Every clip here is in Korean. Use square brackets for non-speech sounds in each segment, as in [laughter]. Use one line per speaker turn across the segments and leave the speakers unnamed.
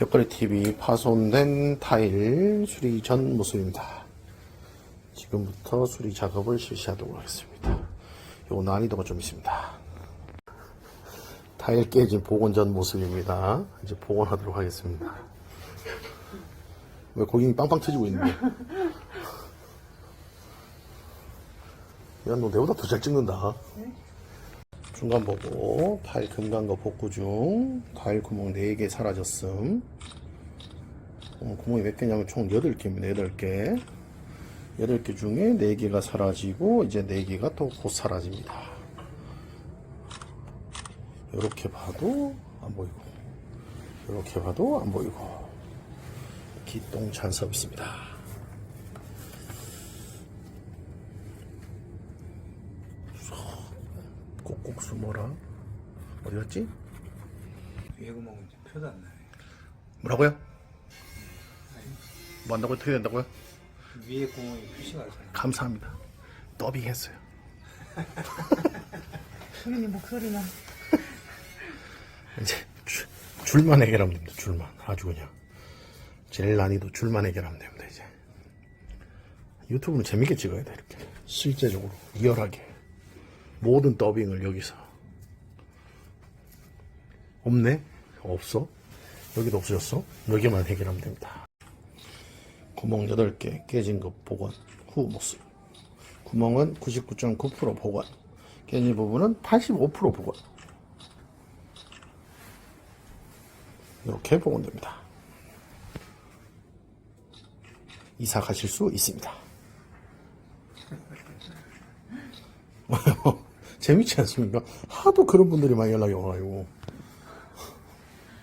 벽걸이 TV 파손된 타일 수리 전 모습입니다. 지금부터 수리 작업을 실시하도록 하겠습니다. 요 난이도가 좀 있습니다. 타일 깨진 복원 전 모습입니다. 이제 복원하도록 하겠습니다. 왜 고객이 빵빵 터지고 있는데? 야, 너 내보다 더 잘 찍는다. 중간 보고 타일 금간 거 복구 중 타일 구멍 4개 사라졌음. 어, 구멍이 몇 개냐면 총 8개입니다 8개. 8개 중에 4개가 사라지고 이제 4개가 또 곧 사라집니다. 이렇게 봐도 안 보이고 이렇게 봐도 안 보이고 기똥 찬섭 있습니다 꼭꼭 숨어라 어디 갔지?
위에 구멍은 이제 표도 안 나요.
뭐라고요? 뭐 한다고요? 어떻게 된다고요?
위에 구멍이 표시가 잘.
감사합니다. 더빙했어요.
소리님 목소리만
이제 줄, 줄만 해결하면 됩니다. 줄만 아주 그냥 제일 난이도 줄만 해결하면 됩니다. 이제 유튜브는 재밌게 찍어야 돼 이렇게 실제적으로 리얼하게 모든 더빙을 여기서. 없네? 없어? 여기도 없어졌어? 여기만 해결하면 됩니다. 구멍 8개 깨진 것 복원 후 모습. 구멍은 99.9% 복원 깨진 부분은 85% 복원 이렇게 복원됩니다. 이사 가실 수 있습니다. [laughs] 재밌지 않습니까? 하도 그런 분들이 많이 연락이 와가지고.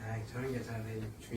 아, 저는 괜찮은데, 주인